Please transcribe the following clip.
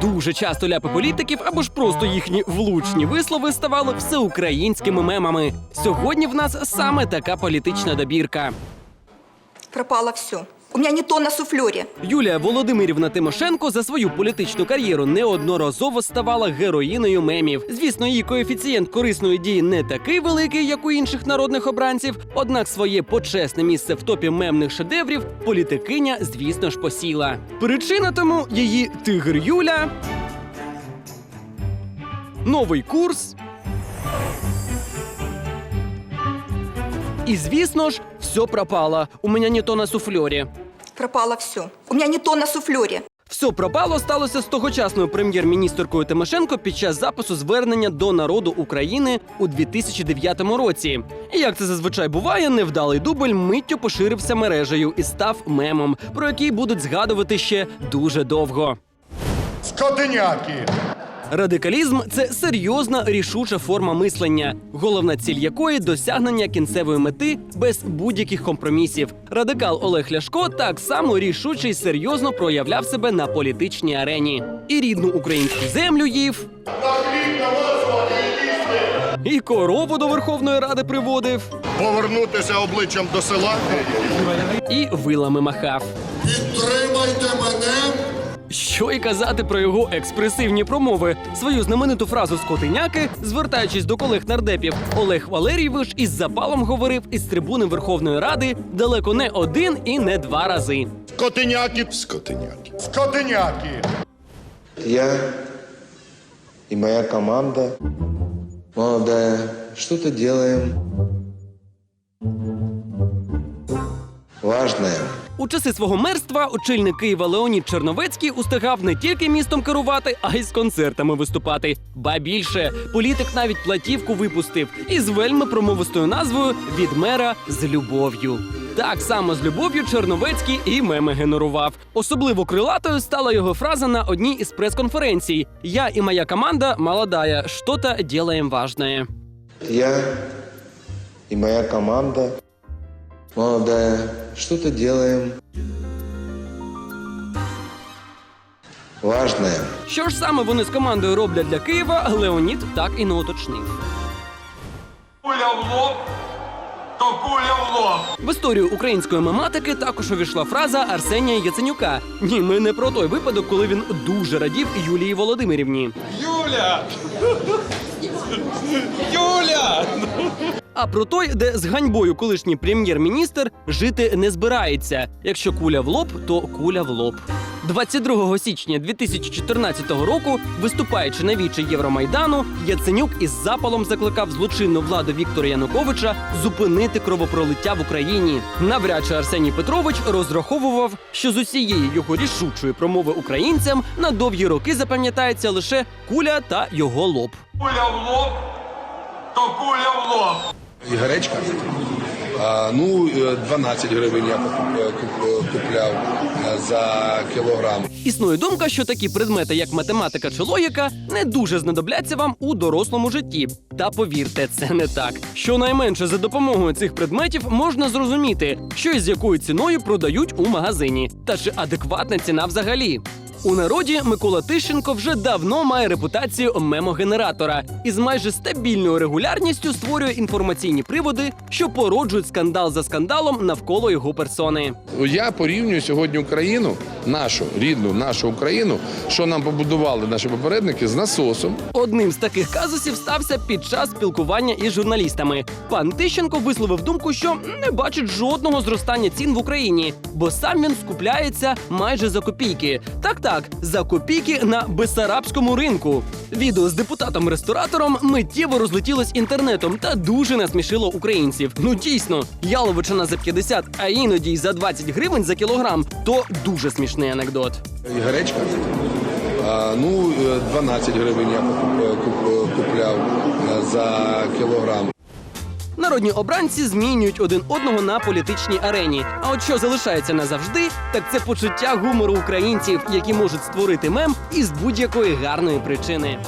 Дуже часто ляпи політиків або ж просто їхні влучні вислови ставали всеукраїнськими мемами. Сьогодні в нас саме така політична добірка. Пропало все. У меня не то на суфлере. Юлія Володимирівна Тимошенко за свою політичну кар'єру неодноразово ставала героїною мемів. Звісно, її коефіцієнт корисної дії не такий великий, як у інших народних обранців. Однак своє почесне місце в топі мемних шедеврів політикиня, звісно ж, посіла. Причина тому її тигр Юля. Новий курс. І звісно ж, все пропало. У мене не то на суфльорі. Пропало все. У меня не то на суфлере. Все пропало сталося з тогочасною прем'єр-міністеркою Тимошенко під час запису звернення до народу України у 2009 році. І як це зазвичай буває, невдалий дубль миттю поширився мережею і став мемом, про який будуть згадувати ще дуже довго. Скотиняки! Радикалізм це серйозна рішуча форма мислення, головна ціль якої досягнення кінцевої мети без будь-яких компромісів. Радикал Олег Ляшко так само рішуче серйозно проявляв себе на політичній арені. І рідну українську землю їв. І корову до Верховної Ради приводив, Повернутися обличчям до села. і вилами махав. Підтримайте мене! Що й казати про його експресивні промови. Свою знамениту фразу скотиняки, звертаючись до колег нардепів, Олег Валерійович із запалом говорив із трибуни Верховної Ради далеко не один і не два рази. Скотиняки! Скотиняки! Скотиняки! Я и моя команда молодая что-то делаем важное. У часи свого мерства очільник Києва Леонід Черновецький устигав не тільки містом керувати, а й з концертами виступати. Ба більше політик навіть платівку випустив із вельми промовистою назвою Від мера з любов'ю. Так само з любов'ю Черновецький і меми генерував. Особливо крилатою стала його фраза на одній із прес-конференцій: Я і моя команда молодая, що-то делаем важное. Я и моя команда молодая что-то делаем важное. Що ж саме вони з командою роблять для Києва, Леонід так і не уточнив. Куля в лоб, то куля в лоб. В історію української мематики також увійшла фраза Арсенія Яценюка. Ні, ми не про той випадок, коли він дуже радів Юлії Володимирівні. Юля! Юля! А про той, де з ганьбою колишній прем'єр-міністр жити не збирається. Якщо куля в лоб, то куля в лоб. 22 січня 2014 року, виступаючи на вічі Євромайдану, Яценюк із запалом закликав злочинну владу Віктора Януковича зупинити кровопролиття в Україні. Навряд чи Арсеній Петрович розраховував, що з усієї його рішучої промови українцям на довгі роки запам'ятається лише куля та його лоб. Куля в лоб, то куля в лоб. І гречка. А, ну, е, 12 гривень я е, е, купляв е, за кілограм. Існує думка, що такі предмети, як математика чи логіка, не дуже знадобляться вам у дорослому житті. Та повірте, це не так. Щонайменше за допомогою цих предметів можна зрозуміти, що і з якою ціною продають у магазині, та чи адекватна ціна взагалі. У народі Микола Тищенко вже давно має репутацію мемогенератора і з майже стабільною регулярністю створює інформаційні приводи, що породжують скандал за скандалом навколо його персони. Я порівнюю сьогодні Україну, нашу рідну, нашу Україну, що нам побудували наші попередники з насосом. Одним з таких казусів стався під час спілкування із журналістами. Пан Тищенко висловив думку, що не бачить жодного зростання цін в Україні, бо сам він скупляється майже за копійки. Так, так, за копійки на бесарабському ринку. Відео з депутатом-ресторатором миттєво розлетілось інтернетом та дуже насмішило українців. Ну дійсно, яловичина за 50, а іноді й за 20 гривень за кілограм. То дуже смішний анекдот. І гречка. А, ну, е, 12 гривень я е, е, купляв е, за кілограм. Народні обранці змінюють один одного на політичній арені. А от що залишається назавжди, так це почуття гумору українців, які можуть створити мем із будь-якої гарної причини.